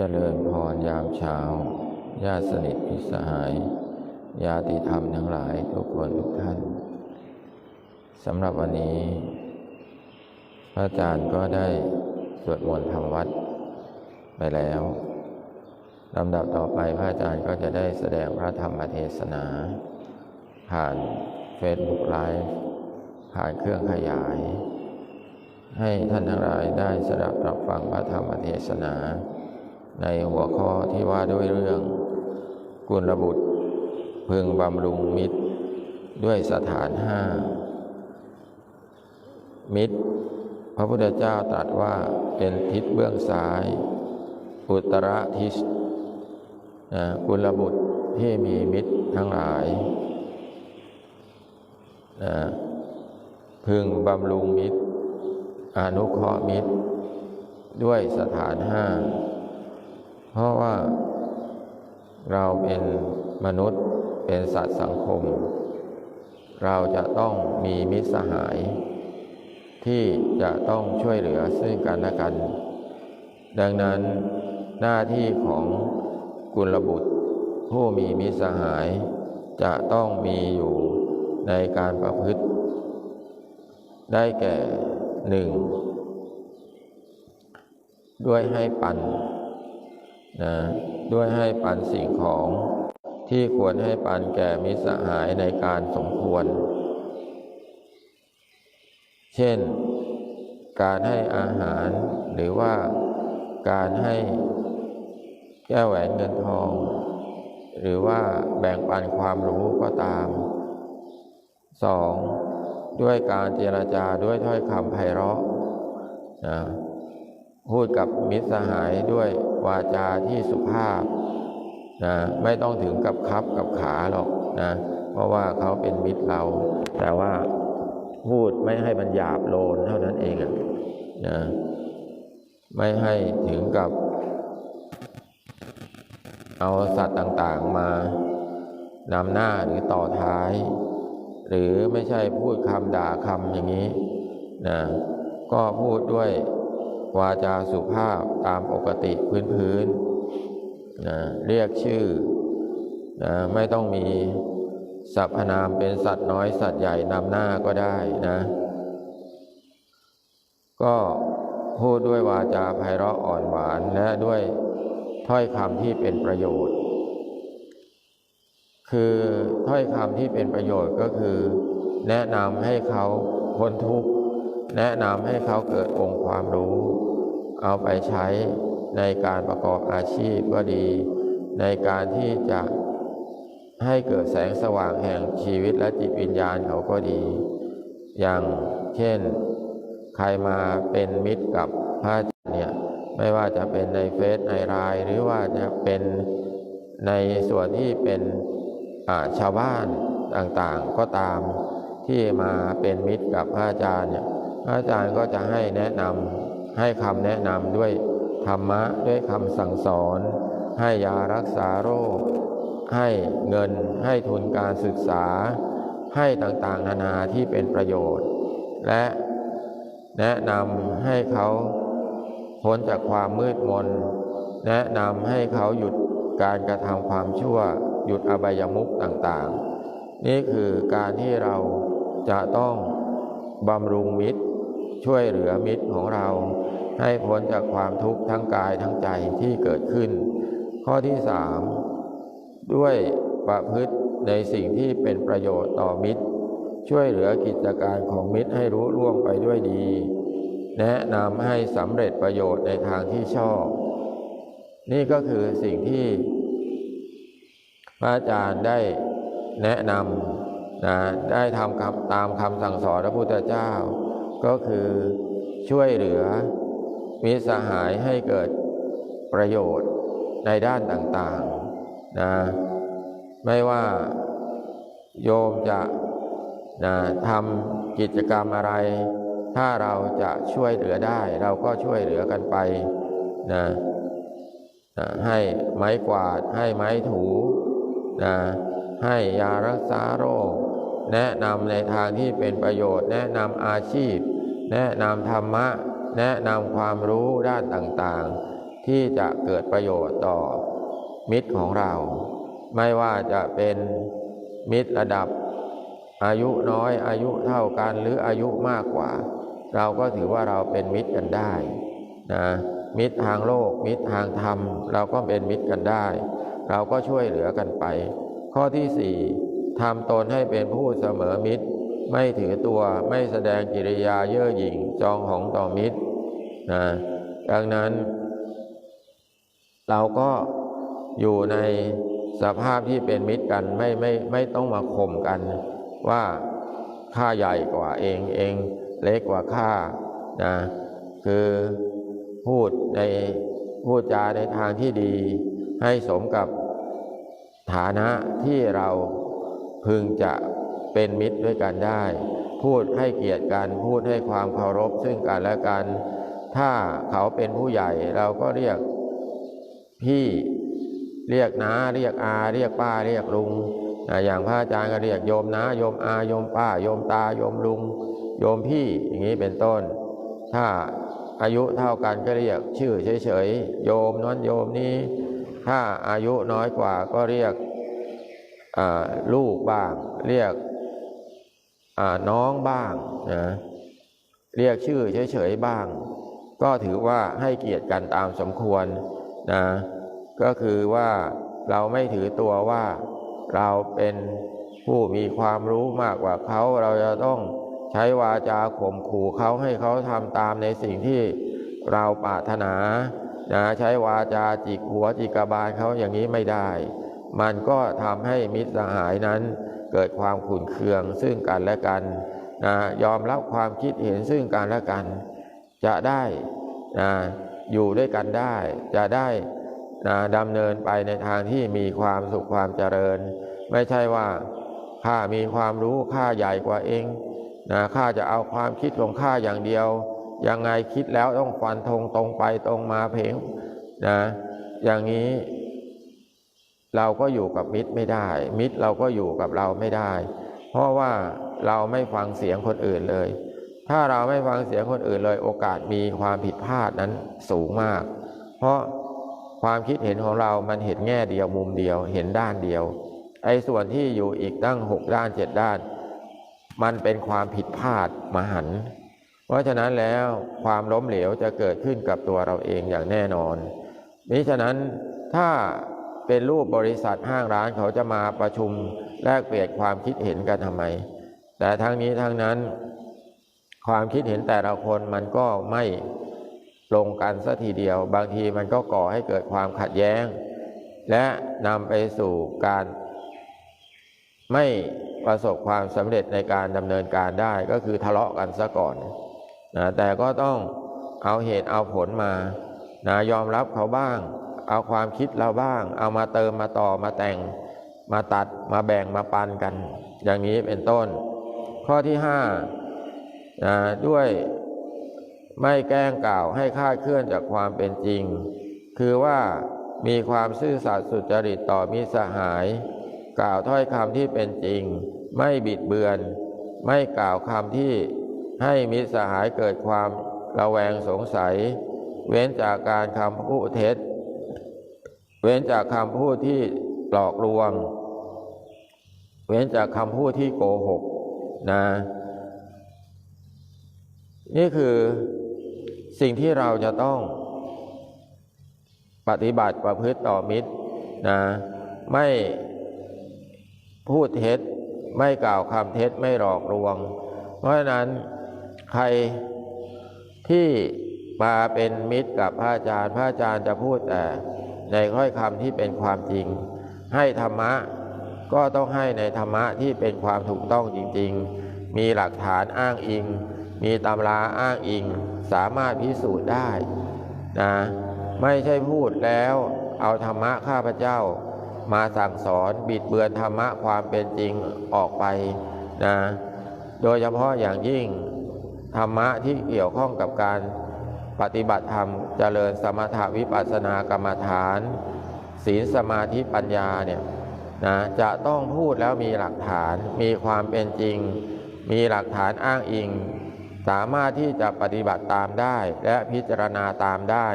เจริญพรยามเช้า ญาติสนิทพิสหาย ญาติธรรมทั้งหลายทุกคนทุกท่านสำหรับวันนี้ พระอาจารย์ก็ได้สวดมนต์ทำวัดไปแล้วลำดับต่อไปพระอาจารย์ก็จะได้แสดงพระธรรมเทศนา ผ่านเฟซบุ๊กไลฟ์ผ่านเครื่องขยาย ให้ท่านทั้งหลายได้สดับรับฟังพระธรรมเทศนา ในหัวข้อที่ว่าด้วยเรื่องกุลบุตร พึงบำรุงมิตร ด้วยสถานห้ามิตร พระพุทธเจ้าตรัสว่าเป็นทิศเบื้องซ้าย อุตรทิศนะกุลบุตรที่มีมิตรทั้งหลายนะพึงบำรุงมิตร อนุเคราะห์มิตร ด้วยสถานห้า เพราะว่าเราเป็นมนุษย์เป็นสัตว์สังคม เราจะต้องมีมิตรสหาย ที่จะต้องช่วยเหลือซึ่งกันและกัน ดังนั้นหน้าที่ของกุลบุตร ผู้มีมิตรสหาย จะต้องมีอยู่ในการประพฤติ ได้แก่หนึ่งด้วยให้ปัน นะด้วยให้ปันสิ่งของที่ควรให้ปันแก่มิสหายในการสมควร เช่น การให้อาหารหรือว่าการให้แก้วแหวนเงินทอง หรือว่าแบ่งปันความรู้ก็ตามสองด้วยการเจรจาด้วยถ้อยคำไพเราะนะ พูดกับมิตรสหายด้วยวาจาที่สุภาพนะไม่ต้องถึงกับคับกับขาหรอกนะเพราะว่าเขาเป็นมิตรเรา แต่ว่าพูดไม่ให้มันหยาบโลนเท่านั้นเองอะนะไม่ให้ถึงกับ เอาสัตว์ต่างๆมานำหน้าหรือต่อท้าย หรือไม่ใช่พูดคำด่าคำอย่างนี้นะก็พูดด้วย วาจาสุภาพตามปกติพื้นๆนะเรียกชื่อนะไม่ต้องมีสรรพนามเป็นสัตว์น้อยสัตว์ใหญ่นำหน้าก็ได้นะ ก็พูดด้วยวาจาไพเราะอ่อนหวานและด้วยถ้อยคำที่เป็นประโยชน์ คือถ้อยคำที่เป็นประโยชน์ก็คือ แนะนำให้เขาพ้นทุกข์ แนะนำให้เขาเกิดองค์ความรู้ เอาไปใช้ในการประกอบอาชีพก็ดี ในการที่จะให้เกิดแสงสว่างแห่งชีวิตและจิตวิญญาณเขาก็ดี อย่างเช่น ใครมาเป็นมิตรกับพระอาจารย์เนี่ยไม่ว่าจะเป็นในเฟซในไลน์หรือว่าจะเป็นในส่วนที่เป็นชาวบ้านต่างๆ ก็ตามที่มาเป็นมิตรกับพระอาจารย์เนี่ย อาจารย์ก็จะให้แนะนำให้คำแนะนำด้วยธรรมะด้วยคำสั่งสอน ให้ยารักษาโรค ให้เงิน ให้ทุนการศึกษา ให้ต่างๆ นานาที่เป็นประโยชน์ และแนะนำให้เขาพ้นจากความมืดมน แนะนำให้เขาหยุดการกระทำความชั่ว หยุดอบายมุขต่างๆ นี่คือการที่เราจะต้องบำรุงมิตร ช่วยเหลือมิตรของเรา ให้พ้นจากความทุกข์ทั้งกายทั้งใจที่เกิดขึ้น ข้อที่สามด้วยประพฤติในสิ่งที่เป็นประโยชน์ต่อมิตร ช่วยเหลือกิจการของมิตรให้รู้ล่วงไปด้วยดี แนะนำให้สำเร็จประโยชน์ในทางที่ชอบ นี่ก็คือสิ่งที่พระอาจารย์ได้แนะนำนะได้ทำคำตามคำสั่งสอนพระพุทธเจ้า ก็คือช่วยเหลือมิสหายให้เกิดประโยชน์ในด้านต่างๆนะไม่ว่าโยมจะนะทำกิจกรรมอะไร ถ้าเราจะช่วยเหลือได้ เราก็ช่วยเหลือกันไปนะนะให้ไม้กวาดให้ไม้ถูนะให้ยารักษาโรค แนะนำในทางที่เป็นประโยชน์ แนะนำอาชีพ แนะนำธรรมะ แนะนำความรู้ด้านต่างๆ ที่จะเกิดประโยชน์ต่อมิตรของเรา ไม่ว่าจะเป็นมิตรระดับ อายุน้อยอายุเท่ากันหรืออายุมากกว่า เราก็ถือว่าเราเป็นมิตรกันได้นะมิตรทางโลก มิตรทางธรรม เราก็เป็นมิตรกันได้ เราก็ช่วยเหลือกันไป ข้อที่สี่ ทำตนให้เป็นผู้เสมอมิตร ไม่ถือตัวไม่แสดงกิริยาเย่อหยิ่งจองหองต่อมิตรนะดังนั้น เราก็อยู่ในสภาพที่เป็นมิตรกันไม่ไม่ไม่ต้องมาข่มกันว่าข้าใหญ่กว่าเองเองเล็กกว่าข้านะคือพูดในพูดจาในทางที่ดีให้สมกับฐานะที่เรา พึงจะเป็นมิตรด้วยกันได้ พูดให้เกียรติกันพูดให้ความเคารพซึ่งกันและกัน ถ้าเขาเป็นผู้ใหญ่เราก็เรียกพี่เรียกน้าเรียกอา เรียกป้าเรียกลุงนะอย่างพระอาจารย์ก็เรียกโยมน้าโยมอาโยมป้า โยมตาโยมลุง โยมพี่อย่างนี้เป็นต้น ถ้าอายุเท่ากันก็เรียกชื่อเฉยๆโยมนั้นโยมนี้ ถ้าอายุน้อยกว่าก็เรียก ลูกบ้าง เรียกน้องบ้างนะเรียกชื่อเฉยๆบ้าง ก็ถือว่าให้เกียรติกันตามสมควรนะก็คือว่าเราไม่ถือตัวว่าเราเป็นผู้มีความรู้มากกว่าเขา เราจะต้องใช้วาจาข่มขู่เขาให้เขาทำตามในสิ่งที่เราปรารถนานะใช้วาจาจิกหัวจิกกระบาลเขาอย่างนี้ไม่ได้ มันก็ทำให้มิตรสหายนั้นเกิดความขุ่นเคืองซึ่งกันและกันนะยอมรับความคิดเห็นซึ่งกันและกัน จะได้นะอยู่ด้วยกันได้ จะได้นะดำเนินไปในทางที่มีความสุขความเจริญ ไม่ใช่ว่าข้ามีความรู้ข้าใหญ่กว่าเองนะข้าจะเอาความคิดของข้าอย่างเดียว ยังไงคิดแล้วต้องฟันธงตรงไปตรงมาเพงนะอย่างนี้ เราก็อยู่กับมิตรไม่ได้ มิตรเราก็อยู่กับเราไม่ได้ เพราะว่าเราไม่ฟังเสียงคนอื่นเลย ถ้าเราไม่ฟังเสียงคนอื่นเลย โอกาสมีความผิดพลาดนั้นสูงมาก เพราะความคิดเห็นของเรามันเห็นแง่เดียวมุมเดียวเห็นด้านเดียว ไอ้ส่วนที่อยู่อีกตั้งหกด้านเจ็ดด้าน มันเป็นความผิดพลาดมหันต์เพราะฉะนั้นแล้วความล้มเหลวจะเกิดขึ้นกับตัวเราเองอย่างแน่นอนมิฉะนั้นถ้า เป็นรูปบริษัทห้างร้านเขาจะมาประชุมแลกเปลี่ยนความคิดเห็นกันทำไม แต่ทั้งนี้ทั้งนั้น ความคิดเห็นแต่ละคนมันก็ไม่ลงกันสัทีเดียว บางทีมันก็ก่อให้เกิดความขัดแย้ง และนำไปสู่การ ไม่ประสบความสำเร็จในการดำเนินการได้ก็คือทะเลาะกันซะก่อนนะแต่ก็ต้องเอาเหตุเอาผลมานะยอมรับเขาบ้าง เอาความคิดเราบ้าง เอามาเติมมาต่อมาแต่ง มาตัดมาแบ่งมาปันกัน อย่างนี้เป็นต้น ข้อที่ห้านะด้วยไม่แกล้งกล่าวให้คาดเคลื่อนจากความเป็นจริง คือว่ามีความซื่อสัตย์สุจริตต่อมิสหาย กล่าวถ้อยคำที่เป็นจริง ไม่บิดเบือน ไม่กล่าวคำที่ให้มิสหายเกิดความระแวงสงสัย เว้นจากการคำพูดเท็จ เว้นจากคำพูดที่หลอกลวง เว้นจากคำพูดที่โกหกนะ นี่คือสิ่งที่เราจะต้องปฏิบัติประพฤติต่อมิตรนะไม่พูดเท็จไม่กล่าวคำเท็จไม่หลอกลวง เพราะฉะนั้นใครที่มาเป็นมิตรกับพระอาจารย์ พระอาจารย์จะพูดแต่ ในค่อยคำที่เป็นความจริง ให้ธรรมะก็ต้องให้ในธรรมะที่เป็นความถูกต้องจริง ๆ มีหลักฐานอ้างอิง มีตำราอ้างอิง สามารถพิสูจน์ได้นะไม่ใช่พูดแล้วเอาธรรมะข้าพเจ้า มาสั่งสอนบิดเบือนธรรมะความเป็นจริงออกไปนะโดยเฉพาะอย่างยิ่ง ธรรมะที่เกี่ยวข้องกับการ ปฏิบัติธรรมเจริญสมถวิปัสสนากรรมฐาน ศีลสมาธิปัญญาเนี่ยนะจะต้องพูดแล้วมีหลักฐานมีความเป็นจริง มีหลักฐานอ้างอิง สามารถที่จะปฏิบัติตามได้ และพิจารณาตามได้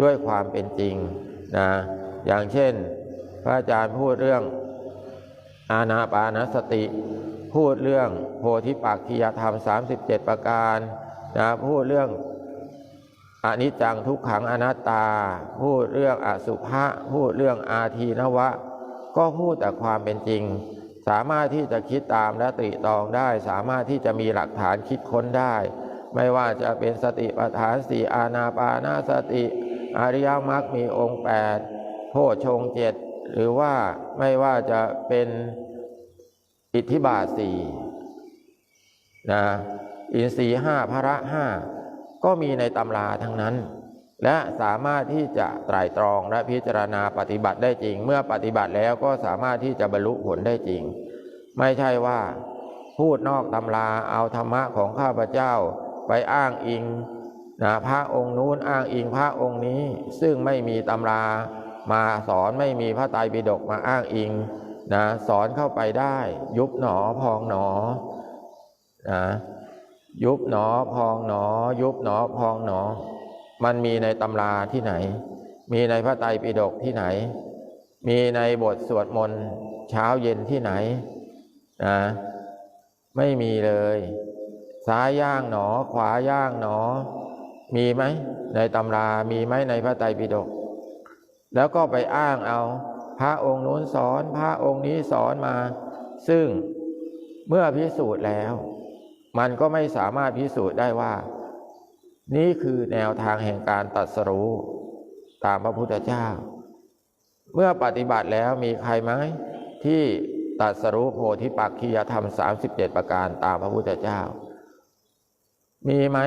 ด้วยความเป็นจริงนะอย่างเช่น พระอาจารย์พูดเรื่องอานาปานสติ พูดเรื่องโพธิปักขิยธรรม 37 ประการนะพูดเรื่อง อนิจจังทุกขังอนัตตา พูดเรื่องอสุภะพูดเรื่องอาทีนวะ ก็พูดแต่ความเป็นจริง สามารถที่จะคิดตามและตรีตองได้ สามารถที่จะมีหลักฐานคิดค้นได้ ไม่ว่าจะเป็นสติปัฏฐานสี่อานาปานาสติ อริยมรรคมีองค์แปดโพชฌงเจ็ดหรือว่าไม่ว่าจะเป็นอิทธิบาทสี่นะอินทรีห้าพระห้า ก็มีในตำราทั้งนั้น และสามารถที่จะไตร่ตรองและพิจารณาปฏิบัติได้จริง เมื่อปฏิบัติแล้วก็สามารถที่จะบรรลุผลได้จริง ไม่ใช่ว่า พูดนอกตำราเอาธรรมะของข้าพเจ้าไปอ้างอิงนะพระองค์นู้นอ้างอิงพระองค์นี้ ซึ่งไม่มีตำรามาสอนไม่มีพระไตรปิฎกมาอ้างอิงนะสอนเข้าไปได้ ยุบหนอพองหนอนะ ยุบหนอพองหนอ ยุบหนอพองหนอ มันมีในตำราที่ไหน มีในพระไตรปิฎกที่ไหน มีในบทสวดมนต์เช้าเย็นที่ไหนนะไม่มีเลย ซ้ายย่างหนอ ขวาย่างหนอ มีไหมในตำรา มีไหมในพระไตรปิฎกแล้วก็ไปอ้างเอา พระองค์นู้นสอน พระองค์นี้สอนมา ซึ่งเมื่อพิสูจน์แล้ว มันก็ไม่สามารถพิสูจน์ได้ว่า นี่คือแนวทางแห่งการตัดสรู้ตามพระพุทธเจ้า เมื่อปฏิบัติแล้วมีใครไหมที่ตัดสรู้โพธิปักขียธรรม 37 ประการตามพระพุทธเจ้า มีไหม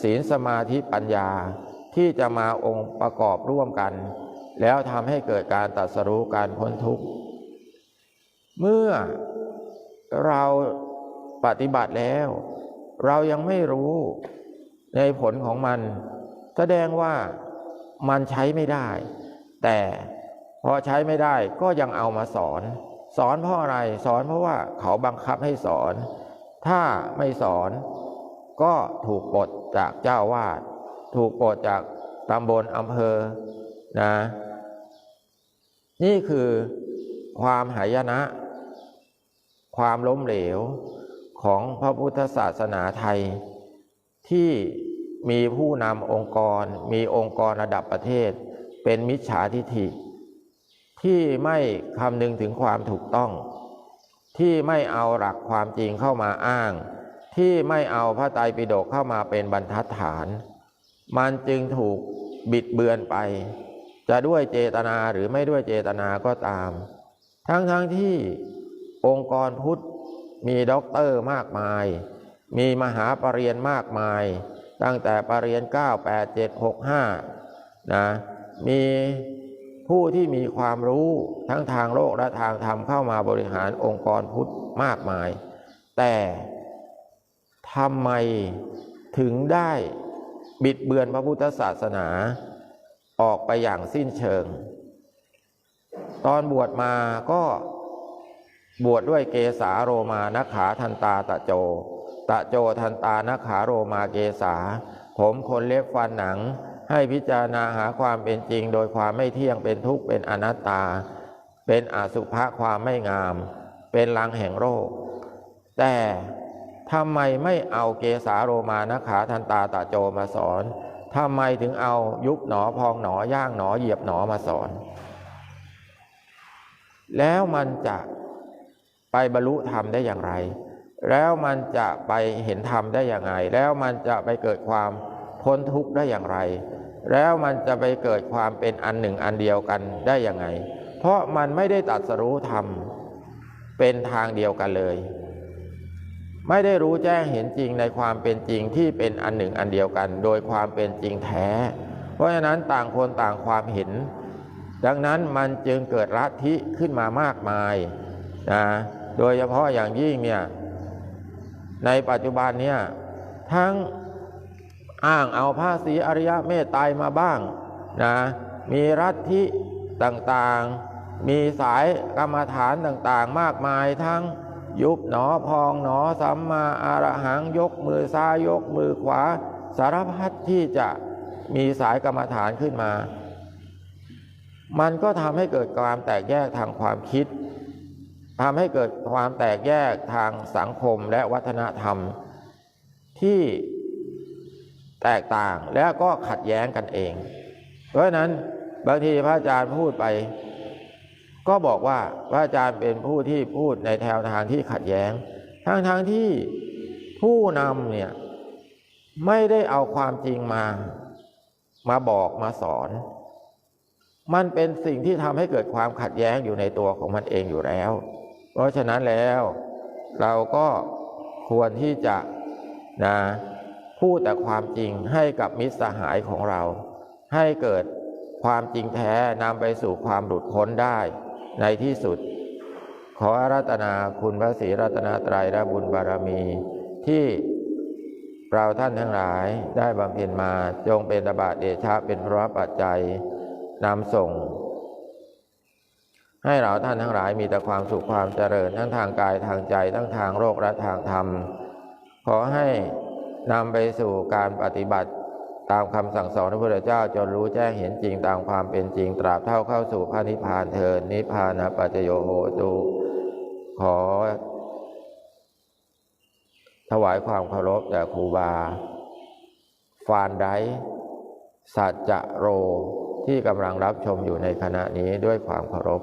ศีลสมาธิปัญญาที่จะมาองค์ประกอบร่วมกัน แล้วทำให้เกิดการตัดสรู้การพ้นทุกข์ เมื่อเรา ปฏิบัติแล้ว เรายังไม่รู้ในผลของมัน แสดงว่ามันใช้ไม่ได้ แต่พอใช้ไม่ได้ก็ยังเอามาสอน สอนเพราะอะไรสอนเพราะว่าเขาบังคับให้สอน ถ้าไม่สอน ก็ถูกปลดจากเจ้าวาดถูกปลดจากตำบลอำเภอนะนี่คือความหายนะ ความล้มเหลว ของพระพุทธศาสนาไทย ที่มีผู้นำองค์กร มีองค์กรระดับประเทศ เป็นมิจฉาทิฐิ ที่ไม่คำนึงถึงความถูกต้อง ที่ไม่เอาหลักความจริงเข้ามาอ้าง ที่ไม่เอาพระไตรปิฎกเข้ามาเป็นบรรทัดฐาน มันจึงถูกบิดเบือนไป จะด้วยเจตนาหรือไม่ด้วยเจตนาก็ตาม ทั้งๆทที่องค์กรพุทธ มีด็อกเตอร์มากมาย มีมหาปรริญญามากมาย ตั้งแต่ปรริญญา9 8 7 6 5นะมีผู้ที่มีความรู้ทั้งทางโลกและทางธรรมเข้ามาบริหารองค์กรพุทธมากมาย แต่ทำไมถึงได้บิดเบือนพระพุทธศาสนาออกไปอย่างสิ้นเชิง ตอนบวชมาก็ บวชดด้วยเกสาโรมานขาทันตาตะโจ ตะโจทันตานขาโรมาเกสา ผมคนเล็บฟันหนัง ให้พิจารณาหาความเป็นจริง โดยความไม่เที่ยงเป็นทุกข์เป็นอนัตตา เป็นอสุภะความไม่งาม เป็นลังแห่งโรค แต่ทำไมไม่เอาเกสาโรมานขาทันตาตะโจมาสอนทำไมถึงเอายุบหนอพองหนอย่างหนอเหยียบหนอมาสอน แล้วมันจะ ไปบรรลุธรรมได้อย่างไร แล้วมันจะไปเห็นธรรมได้อย่างไรแล้วมันจะไปเกิดความพ้นทุกข์ได้อย่างไร แล้วมันจะไปเกิดความเป็นอันหนึ่งอันเดียวกันได้อย่างไง เพราะมันไม่ได้ตัดสรู้ธรรมเป็นทางเดียวกันเลย ไม่ได้รู้แจ้งเห็นจริงในความเป็นจริงที่เป็นอันหนึ่งอันเดียวกัน โดยความเป็นจริงแท้ เพราะฉะนั้นต่างคนต่างความเห็น ดังนั้นมันจึงเกิดลัทธิขึ้นมามากมาย นะโดยเฉพาะอย่างยิ่งเนี่ยในปัจจุบันเนี่ยทั้งอ้างเอาภาษีอริยะเมตไตรมาบ้างนะมีรัฐิต่างๆ มีสายกรรมฐานต่างๆ มากมายทั้งยุบหนอพองหนอสัมมาอารหังยกมือซ้ายยกมือขวา สารพัดที่จะมีสายกรรมฐานขึ้นมา มันก็ทำให้เกิดความแตกแยกทางความคิด ทำให้เกิดความแตกแยกทางสังคมและวัฒนธรรม ที่แตกต่างและก็ขัดแย้งกันเอง เพราะนั้นบางทีพระอาจารย์พูดไป ก็บอกว่าพระอาจารย์เป็นผู้ที่พูดในแนวทางที่ขัดแย้ง ทั้งทางๆที่ผู้นำเนี่ยไม่ได้เอาความจริงมา มาบอกมาสอน มันเป็นสิ่งที่ทำให้เกิดความขัดแย้งอยู่ในตัวของมันเองอยู่แล้ว เพราะฉะนั้นแล้วเราก็ควรที่จะนะพูดแต่ความจริงให้กับมิตรสหายของเรา ให้เกิดความจริงแท้นำไปสู่ความหลุดพ้นได้ในที่สุด ขออารัตนาคุณพระศรีรัตนตรัยและบุญบารมีที่เราท่านทั้งหลายได้บำเพ็ญมาจงเป็นตบะเดชะเป็นพระปัจจัยนำส่ง ให้เราท่านทั้งหลายมีแต่ความสุขความเจริญทั้งทางกายทางใจทั้งทางโลกและทางธรรม ขอให้นำไปสู่การปฏิบัติตามคำสั่งสอนพระพุทธเจ้าจนรู้แจ้งเห็นจริงตามความเป็นจริงตราบเท่าเข้าสู่พระนิพพานเทินนิพพานะปัจจโยโหตุขอ ถวายความเคารพแด่ครูบา ฟานไดสัจจะโรที่กำลังรับชมอยู่ในขณะนี้ด้วยความเคารพ